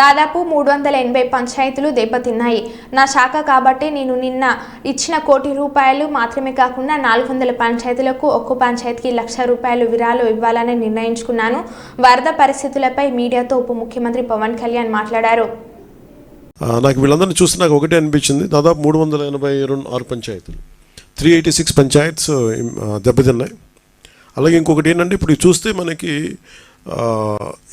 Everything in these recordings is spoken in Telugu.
దాదాపు మూడు వందల ఎనభై పంచాయతీలు దెబ్బతిన్నాయి. నా శాఖ కాబట్టి నేను నిన్న ఇచ్చిన కోటి రూపాయలు మాత్రమే కాకుండా నాలుగు వందల పంచాయతీలకు ఒక్కో పంచాయతీకి లక్ష రూపాయలు విరాలు ఇవ్వాలని నిర్ణయించుకున్నాను. వరద పరిస్థితులపై మీడియాతో ఉప ముఖ్యమంత్రి పవన్ కళ్యాణ్ మాట్లాడారు. నాకు వీళ్ళందరినీ చూస్తే నాకు ఒకటే అనిపించింది. దాదాపు మూడు వందల ఎనభై రెండు ఆరు పంచాయతీలు. త్రీ ఎయిటీ సిక్స్ పంచాయత్స్ దెబ్బతిన్నాయి. అలాగే ఇంకొకటి ఏంటంటే ఇప్పుడు చూస్తే మనకి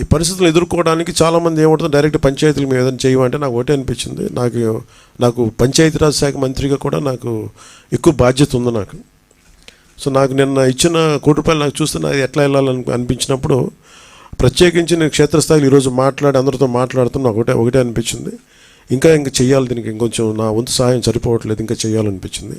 ఈ పరిస్థితులు ఎదుర్కోవడానికి చాలామంది ఏమవుతుంది డైరెక్ట్ పంచాయతీలు మేము ఏదైనా చేయమంటే నాకు ఒకటే అనిపించింది. నాకు నాకు పంచాయతీరాజ్ శాఖ మంత్రిగా కూడా నాకు ఎక్కువ బాధ్యత ఉంది నాకు. సో నాకు నిన్న ఇచ్చిన కోటి రూపాయలు నాకు చూస్తే నాకు ఎట్లా వెళ్ళాలని అనిపించినప్పుడు ప్రత్యేకించి నేను క్షేత్రస్థాయిలో ఈరోజు మాట్లాడి అందరితో మాట్లాడుతున్నా ఒకటే ఒకటే అనిపించింది. ఇంకా ఇంకా చేయాలి దీనికి ఇంకొంచెం నా వంతు సహాయం సరిపోవట్లేదు ఇంకా చేయాలనిపించింది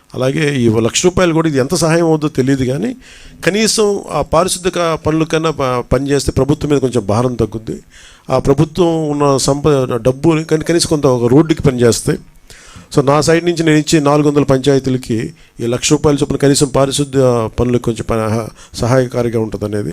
అలాగే ఈ లక్ష రూపాయలు కూడా ఇది ఎంత సహాయం అవుతుందో తెలియదు కానీ కనీసం ఆ పారిశుద్ధిక పనుల కన్నా పనిచేస్తే పని చేస్తే ప్రభుత్వం మీద కొంచెం భారం తగ్గుద్ది. ఆ ప్రభుత్వం ఉన్న సంపద డబ్బు కానీ కనీసం కొంత ఒక రోడ్డుకి పనిచేస్తే సో నా సైడ్ నుంచి నేను ఇచ్చి నాలుగు వందల పంచాయతీలకి ఈ లక్ష రూపాయల చొప్పున కనీసం పారిశుద్ధ్య పనులకు కొంచెం సహాయకారిగా ఉంటుంది అనేది